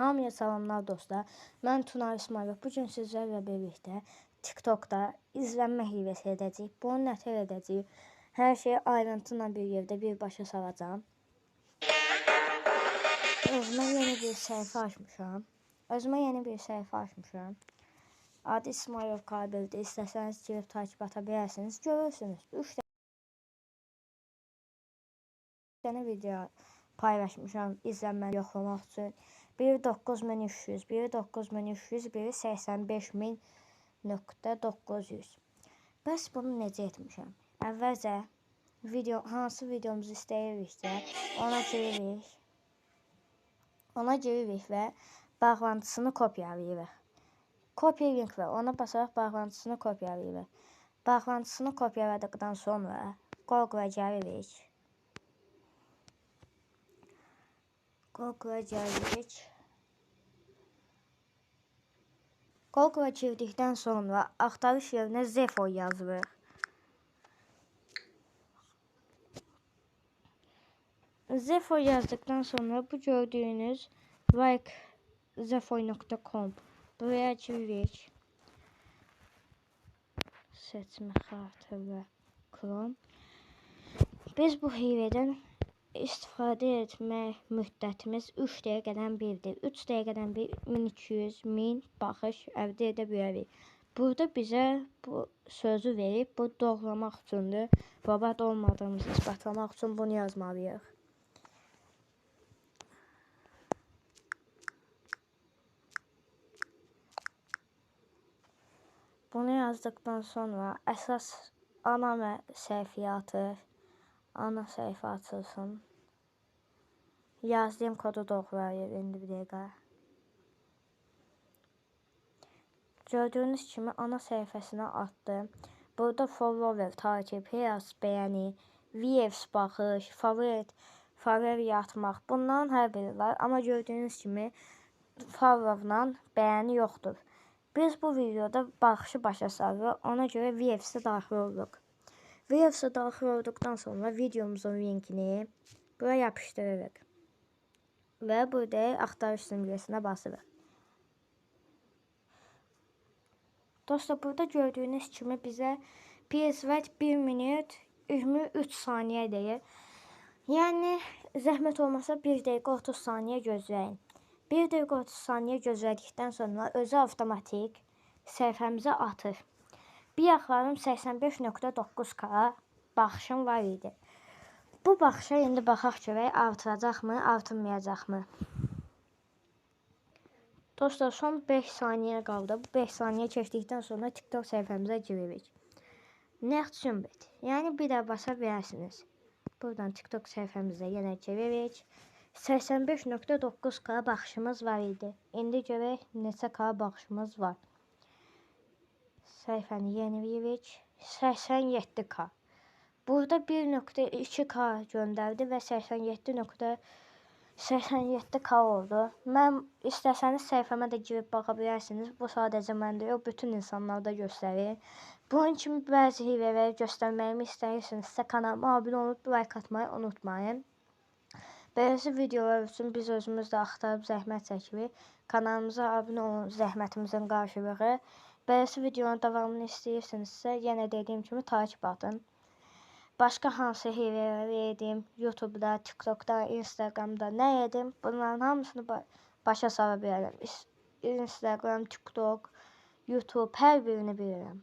Hamıya salamlar dostlar. Mən Tunar İsmailov. Bu gün sizlərlə birlikdə TikTokda izlənmə hiyləsi edəcəyik. Bunu nətər edəcəyik? Hər şeyi ayrıntı ilə bir yerdə birbaşa salacağam. Özümə yeni bir səhifə açmışam. Özümə yeni bir səhifə açmışam. Adı İsmailov Qabildir. İstəsəniz girib takip ata bilərsiniz. Görürsünüz. 3 dənə video paylaşmışam izlənməni yoxlamaq üçün. Biri 9300, biri 9300, biri 85900. Bəs bunu necə etmişəm? Əvvəlcə video hansı videomuzu istəyiriksə, ona giririk. Ona giririk və bağlantısını kopyalayırıq. Kopya link və ona basaraq bağlantısını kopyalayırıq. Bağlantısını kopyaladıqdan sonra Google-a gəlirik. Google-a gəlirik. Google-a girdikdən sonra axtarış yerinə Zefo yazırıq. Zefo yazdıktan sonra bu gördüğünüz like zefoy.com buraya giririk. Seçmə xaritə və Chrome. Biz bu hileden istifadə etmək müddətimiz 3 dəqiqədən 1-dir. 3 dəqiqədən 1 1200 1000 baxış əldə edə bilərik. Burada bizə bu sözü verib, bu doğramaq üçündür. Robot olmadığımızı isbatlamaq üçün bunu yazmalıyıq. Bunu yazdıktan sonra əsas ana və səhifəyə atır. Ana səhifə açılsın. Yazdığım kodu doğrayır indi bir dəqiqə. Gördüyünüz kimi ana səhifəsinə atdım. Burada follower, takip, heyas, bəyəni, views baxış, favorit, favori atmaq bunların hər biri var. Amma gördüyünüz kimi followla bəyəni yoxdur. Biz bu videoda baxışı başa salırıq. Ona görə views'e daxil oluruq. Views'e daxil olduqdan sonra videomuzun linkini buraya yapışdırırıq. Və burada axtarış simgesinə basırıq. Dostlar burada gördüyünüz kimi bizə PSVet 1 minut 23 saniyə deyir. Yəni zəhmət olmasa 1 dəqiqə 30 saniyə gözləyin. 1 dəqiqə 30 saniyə gözlədikdən sonra özü avtomatik səhifəmizə atır. Bir yaxlarım 85.9K baxışım var idi. Bu baxışa indi baxaq görək artıracaqmı, artırmayacaqmı? Dostlar son 5 saniyə qaldı. Bu 5 saniyə keçdikdən sonra TikTok səhifəmizə giririk. Next Sümbet. Yəni bir də basa bilərsiniz. Buradan TikTok səhifəmizə yenə giririk. 85.9K baxışımız var idi. İndi görək neçə K baxışımız var. Səhifəni yeniləyirik. 87K. Burada 1.2K göndərdi və 87.87K oldu. Mən istəsəniz səhifəmə də girib baxa bilərsiniz. Bu sadəcə məndə yox, bütün insanlarda göstərir. Bunun kimi bəzi hilələri göstərməyimi istəyirsinizsə kanalıma abunə olub like atmayı unutmayın. Böyləsi videolar üçün biz özümüz də axtarıb zəhmət çəkirik. Kanalımıza abunə olun, zəhmətimizin qarşılığı. Böyləsi videonun davamını istəyirsinizsə, yenə dediyim kimi takip atın. Başqa hansı hiylələri edim, YouTube-da, TikTok-da, nə edim, bunların hamısını başa sala bilərəm. Instagram, TikTok, YouTube hər birini bilirəm.